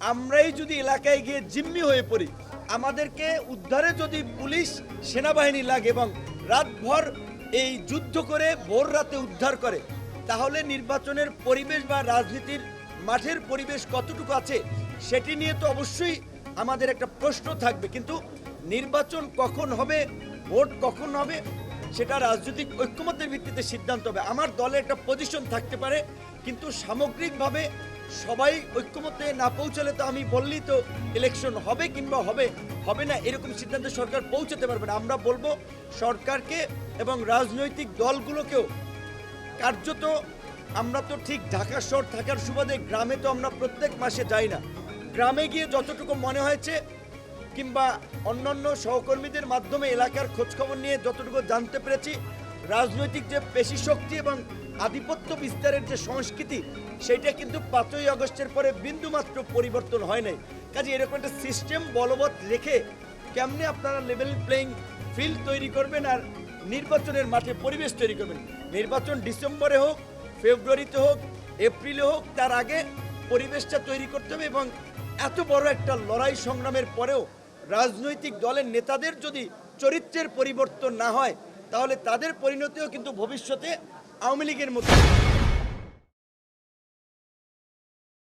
আমরাই যদি এলাকায় গিয়ে জিম্মি হয়ে পড়ি, আমাদেরকে উদ্ধারে যদি পুলিশ, সেনাবাহিনী লাগে এবং রাতভর এই যুদ্ধ করে ভোর রাতে উদ্ধার করে, তাহলে নির্বাচনের পরিবেশ বা রাজনীতির মাঠের পরিবেশ কতটুকু আছে সেটি নিয়ে তো অবশ্যই আমাদের একটা প্রশ্ন থাকবে। কিন্তু নির্বাচন কখন হবে, ভোট কখন হবে, সেটা রাজনৈতিক ঐক্যমতের ভিত্তিতে সিদ্ধান্ত হবে। আমার দলে একটা পজিশন থাকতে পারে, কিন্তু সামগ্রিকভাবে সবাই ঐক্যমত্যে না পৌঁছালে তো আমি বললেই তো ইলেকশন হবে কিংবা হবে হবে না, এরকম সিদ্ধান্তে সরকার পৌঁছাতে পারবে না। আমরা বলব সরকারকে এবং রাজনৈতিক দলগুলোকেও কার্যত আমরা তো ঠিক ঢাকা শহর থাকার সুবাদে গ্রামে তো আমরা প্রত্যেক মাসে যাই না। গ্রামে গিয়ে যতটুকু মনে হয়েছে কিংবা অন্যান্য সহকর্মীদের মাধ্যমে এলাকার খোঁজখবর নিয়ে যতটুকু জানতে পেরেছি, রাজনৈতিক যে পেশি শক্তি এবং আধিপত্য বিস্তারের যে সংস্কৃতি সেটা কিন্তু পাঁচই আগস্টের পরে বিন্দুমাত্র পরিবর্তন হয় নাই। কাজে এরকম একটা সিস্টেম বলবৎ রেখে কেমনে আপনারা লেভেল প্লেইং ফিল্ড তৈরি করবেন আর নির্বাচনের মাঠে পরিবেশ তৈরি করবেন? নির্বাচন ডিসেম্বরে হোক, ফেব্রুয়ারিতে হোক, এপ্রিলে হোক, তার আগে পরিবেশটা তৈরি করতে হবে এবং এত বড় একটা লড়াই সংগ্রামের পরেও রাজনৈতিক দলের নেতাদের যদি চরিত্রের পরিবর্তন না হয়, তাহলে তাদের পরিণতিও কিন্তু ভবিষ্যতে আওয়ামী লীগের মতো।